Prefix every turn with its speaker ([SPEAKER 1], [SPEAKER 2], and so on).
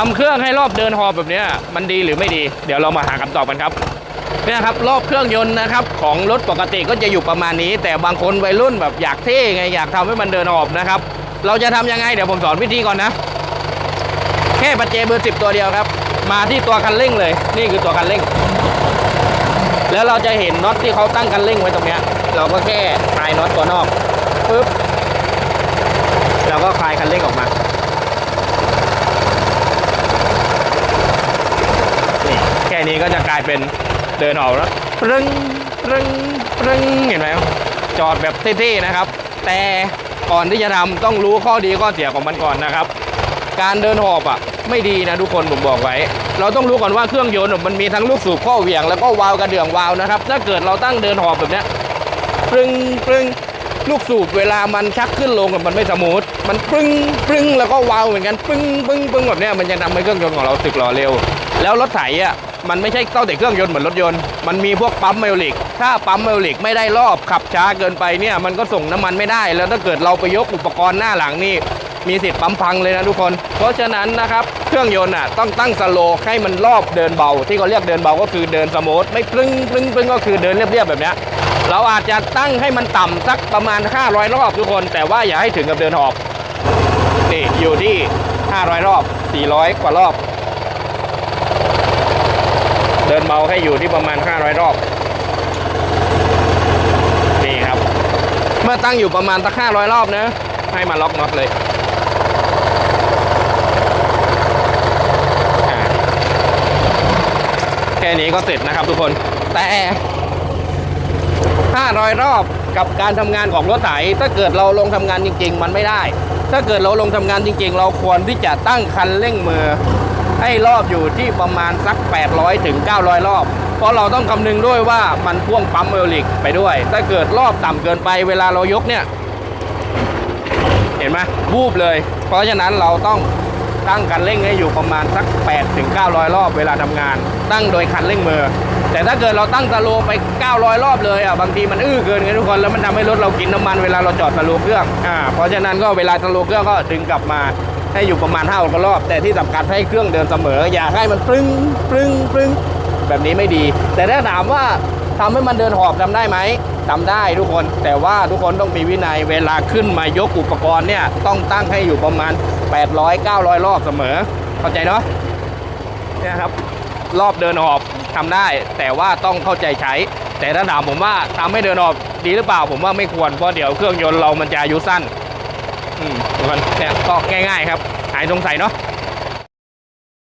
[SPEAKER 1] ทำเครื่องให้รอบเดินหอบแบบนี้มันดีหรือไม่ดี เดี๋ยวเรามาหาคำตอบกันครับเนี่ยครับรอบเครื่องยนต์นะครับของรถปกติก็จะอยู่ประมาณนี้ แต่บางคนวัยรุ่นแบบอยากเท่ไงอยากทำให้มันเดินหอบนะครับ เราจะทำยังไงเดี๋ยวผมสอนวิธีก่อนนะ แค่ปัจเจเบอร์สิบตัวเดียวครับ มาที่ตัวคันเร่งเลย นี่คือตัวคันเร่ง แล้วเราจะเห็นน็อตที่เขาตั้งคันเร่งไว้ตรงเนี้ยเราก็แค่คลายน็อตตัวนอกปึ๊บแล้วก็คลายคันเร่งออกมา นี่ก็จะกลายเป็นเดินออกแล้วปรึงปรึงปรึงเห็นไหมจอดแบบเท่ๆนะครับ แต่ก่อนที่จะทำต้องรู้ข้อดีข้อเสียของมันก่อนนะครับ การเดินหอบอะไม่ดีนะทุกคนผมบอกไว้ เราต้องรู้ก่อนว่าเครื่องยนต์มันมีทั้งลูกสูบข้อเหวี่ยงแล้วก็วาล์วกระเดื่องวาล์วนะครับ ถ้าเกิดเราตั้งเดินหอบแบบนี้ปรึงปรึงลูกสูบเวลามันชักขึ้นลงมันไม่สมูท มันปรึงปรึงแล้วก็วาล์วเหมือนกันปึ้งปึ้งปึ้งแบบนี้มันจะทำให้เครื่องยนต์ของเราสึกหล่อเร็ว แล้วรถไถอะ มันไม่ใช่เต้าแต่เครื่องยนต์เหมือนรถยนต์ มันมีพวกปั๊มไมโอลิก ถ้าปั๊มไมโอลิกไม่ได้รอบขับช้าเกินไปเนี่ย มันก็ส่งน้ำมันไม่ได้ แล้วถ้าเกิดเราไปยกอุปกรณ์หน้าหลังนี่ มีสิทธิ์ปั๊มพังเลยนะทุกคน เพราะฉะนั้นนะครับ เครื่องยนต์อะต้องตั้งสโลให้มันรอบเดินเบา ที่เขาเรียกเดินเบาก็คือเดินสมูทไม่ปรึ้งปรึ้งปรึ้งก็คือเดินเรียบๆแบบนี้เราอาจจะตั้งให้มันต่ำสักประมาณ 500 รอบทุกคน แต่ว่าอย่าให้ถึงกับเดินหอบนี่อยู่ที่ 500 รอบ 400 กว่ารอบ เดินเบาให้อยู่ที่ประมาณ 500 รอบ นี่ครับ เมื่อตั้งอยู่ประมาณสัก500 รอบนะ ให้มาล็อกน็อตเลยอ่าแค่นี้ก็เสร็จนะครับทุกคน แต่ 500 รอบกับการทำงานของรถไถ ถ้าเกิดเราลงทำงานจริง ๆ มันไม่ได้ ถ้าเกิดเราลงทำงานจริง ๆ เราควรที่จะตั้งคันเร่งมือ ให้รอบอยู่ที่ประมาณสัก 800ถึง900 รอบ เพราะเราต้องคำนึงด้วยว่ามันพ่วงปั๊มเอลลิกไปด้วย ถ้าเกิดรอบต่ำเกินไปเวลาเรายกเนี่ย เห็นไหมวูบเลย เพราะฉะนั้นเราต้องตั้งคันเร่งให้อยู่ประมาณสัก 8 ถึง 900 รอบเวลาทำงาน ตั้งโดยคันเร่งมือ แต่ถ้าเกิดเราตั้งสโลไป 900 รอบเลยอะบางทีมันอื้อเกินไงทุกคนแล้วมันทำให้รถเรากินน้ำมันเวลาเราจอดสโลเครื่องอ่าเพราะฉะนั้นก็เวลาสโลเครื่องก็ดึงกลับมา ให้อยู่ประมาณ5กรอบ แต่ที่สำคัญให้เครื่องเดินเสมอ อย่าให้มันปรึ้งปรึ้งปรึ้งแบบนี้ไม่ดี แต่ถ้าถามว่าทำให้มันเดินหอบทำได้ไหมทำได้ทุกคน แต่ว่าทุกคนต้องมีวินัยเวลาขึ้นมายกอุปกรณ์เนี่ยต้องตั้งให้อยู่ประมาณ 800 900 รอบเสมอ เข้าใจเนาะเนี่ยครับ รอบเดินหอบทำได้ แต่ว่าต้องเข้าใจใช้ แต่ถ้าถามผมว่าทำให้เดินหอบดีหรือเปล่า ผมว่าไม่ควรเพราะเดี๋ยวเครื่องยนต์เรามันจะอายุสั้น อืมทุกคนเนี่ยก็ง่าย ๆ ครับ หายสงสัยเนาะ